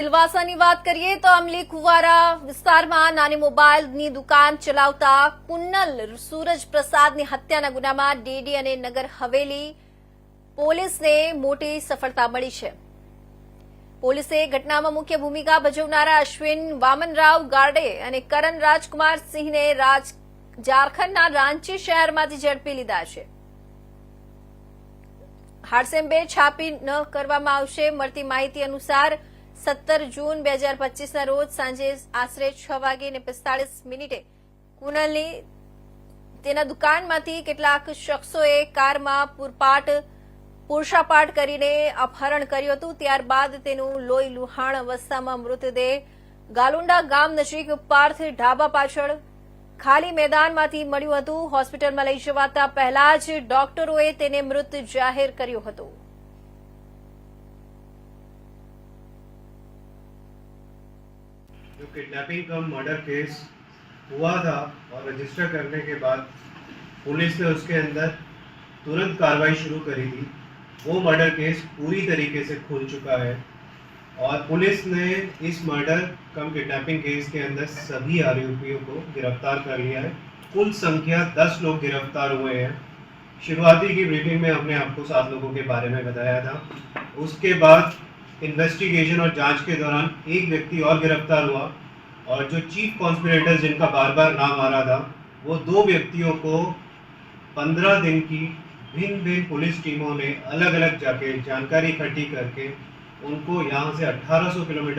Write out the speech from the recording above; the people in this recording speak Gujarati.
સિલવાસાની વાત કરીએ તો અમલી કુવારા વિસ્તારમાં નાની મોબાઈલની દુકાન ચલાવતા પુન્નલ સૂરજ હત્યાના ગુનામાં ડીડી અને નગર હવેલી પોલીસને મોટી સફળતા મળી છે. પોલીસે ઘટનામાં મુખ્ય ભૂમિકા ભજવનારા અશ્વિન વામનરાવ ગાર્ડે અને કરણ રાજકુમાર સિંહને ઝારખંડના રાંચી શહેરમાંથી ઝડપી લીધા છે. હાડસેમ્બે છાપી ન કરવામાં આવશે, મળતી માહિતી અનુસાર સત્તર જૂન બે હજાર પચીસના રોજ સાંજે આશરે છ વાગે ને પિસ્તાળીસ મિનિટે કુનલની તેના દુકાનમાંથી કેટલાક શખ્સોએ કારમાં પૂરપાટ પુરુષાપાટ કરીને અપહરણ કર્યું હતું. ત્યારબાદ તેનું લોહી લુહાણ અવસ્થામાં મૃતદેહ ગાલુંડા ગામ નજીક પાર્થ ઢાબા પાછળ ખાલી મેદાનમાંથી મળ્યું હતું. હોસ્પિટલમાં લઈ જવાતા પહેલા જ ડોક્ટરોએ તેને મૃત જાહેર કર્યો હતો. जो किडनैपिंग का मर्डर केस हुआ था और रजिस्टर करने के बाद पुलिस ने उसके अंदर तुरंत कार्रवाई शुरू करी थी, वो मर्डर केस पूरी तरीके से खुल चुका है और पुलिस ने इस मर्डर कम किडनैपिंग केस के अंदर सभी आरोपियों को गिरफ़्तार कर लिया है। कुल संख्या दस लोग गिरफ़्तार हुए हैं। शुरुआती की ब्रीफिंग में हमने आपको सात लोगों के बारे में बताया था। उसके बाद इन्वेस्टिगेशन और जाँच के दौरान एक व्यक्ति और गिरफ़्तार हुआ और जो चीफ कॉन्स्पिरेटर जिनका बार बार नाम आ रहा था, वो दो व्यक्तियों को पंद्रह दिन की भिन्न भिन्न पुलिस टीमों ने अलग अलग जाके जानकारी इकट्ठी करके उनको यहाँ से 1800 किलोमीटर